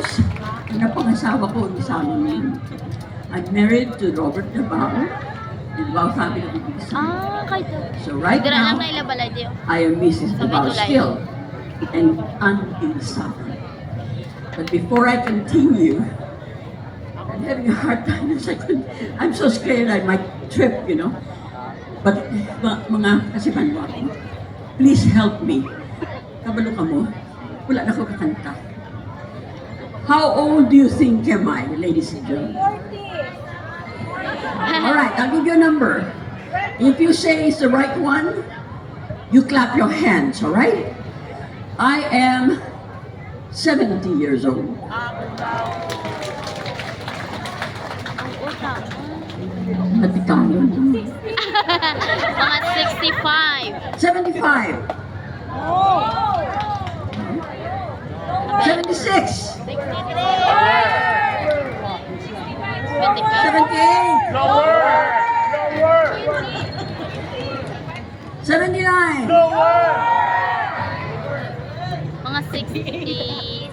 Tapos, napangasawa ko ang sa amin. I'm married to Robert Navarro. The Navarro family of Ibiza. Ah, kahit... So right now, na. I am Mrs. Ko lang. still. And I'm in the summer. But before I continue, I'm having a hard time. I'm so scared I might trip, you know. But mga, kasipan ako, please help me. Kabalo ka mo, wala na ako kakanta. How old do you think am I, ladies and gentlemen? 40. All right, I'll give you a number. If you say it's the right one, you clap your hands, all right? I am 70 years old. Ang utang. At yun. Mga 65. 75. 76. 78. Mga 79. Mga 68.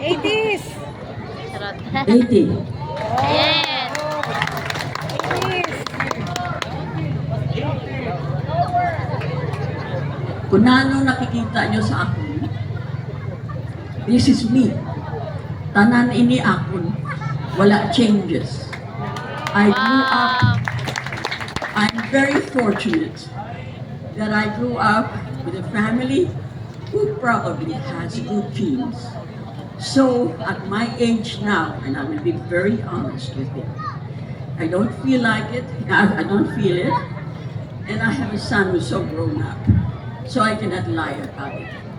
80s! Charot. 80. yes! 80s! Kung ano nakikita nyo sa akin, this is me. Tanan ini akon. Wala changes. I grew up I'm very fortunate that I grew up with a family who probably has good genes. So, at my age now, and I will be very honest with you, I don't feel like it, I, I don't feel it, and I have a son who's so grown up, so I cannot lie about it.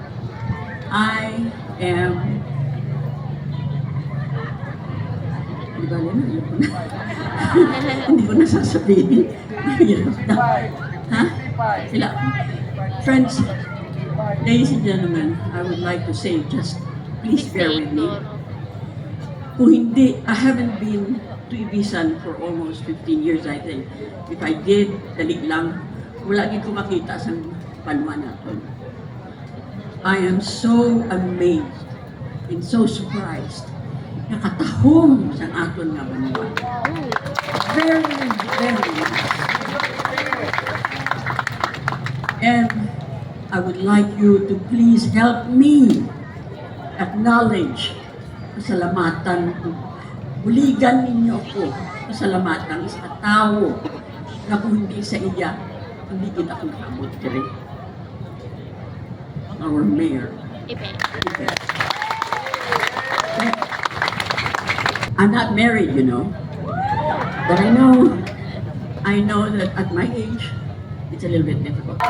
I am Di ba, na. Hindi ko na sasabihin. Ha? Sila. Friends, ladies and gentlemen, I would like to say just please bear with me. Kung hindi, I haven't been to Ibisan for almost 15 years, I think. If I did, dalig lang, wala din ko makita sa palma natin. I am so amazed and so surprised. Nakatahong sa aton nga banwa. Very, very nice. And I would like you to please help me acknowledge pasalamatan ko. Buligan ninyo ako pasalamatan sa tao na kung hindi sa iya, hindi kita kung kamot kiri. Our mayor. I'm not married, you know. But I know, I know that at my age, it's a little bit difficult.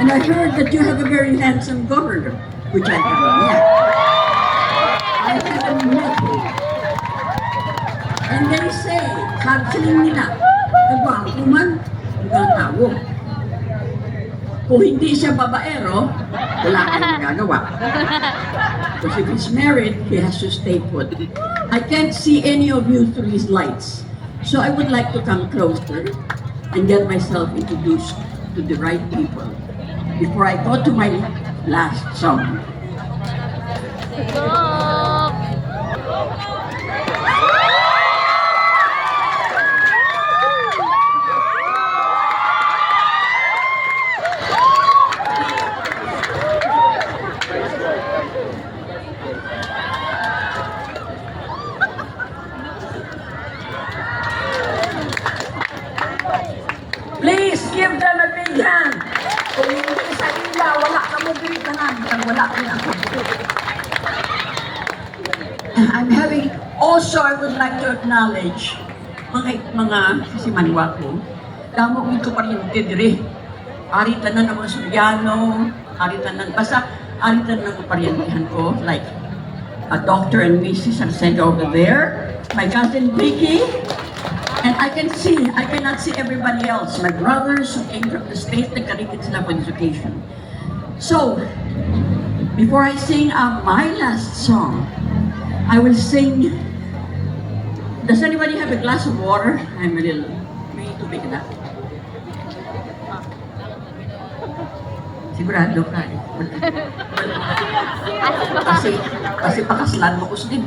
And I heard that you have a very handsome governor, which I haven't met. I haven't met him. And they say, sabi nila, nagwangko man, ang tao. Kung hindi siya babaero, wala kayong gagawa. Because if he's married, he has to stay put. I can't see any of you through these lights. So I would like to come closer and get myself introduced to the right people before I go to my last song. Go! Please give them a big hand. Kung hindi sa ila, wala ka mo biritanan. Kung wala ko na. I'm having, also I would like to acknowledge mga mga kasimanwa ko. Damo ko pa rin diri. Aritan na ng mga Suryano, aritan na, basta aritan ng pariyantihan ko, like a doctor and Mrs. Arcega over there, my cousin Vicky, And I can see, I cannot see everybody else. My brothers who came from the States, nagkarikit sila for education. So, before I sing uh, my last song, I will sing, does anybody have a glass of water? I'm a little, may tubig na. Sigurado ka. Kasi, kasi pakaslan mo ko din.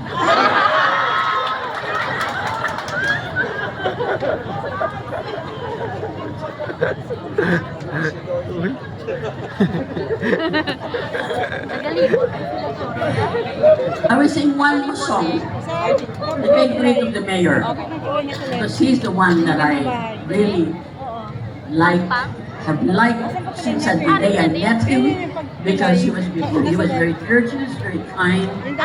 I will sing one more song, The Favorite of the Mayor. Because he's the one that I really like, have liked since the day I met him. Because he was, beautiful. he was very courteous, very kind.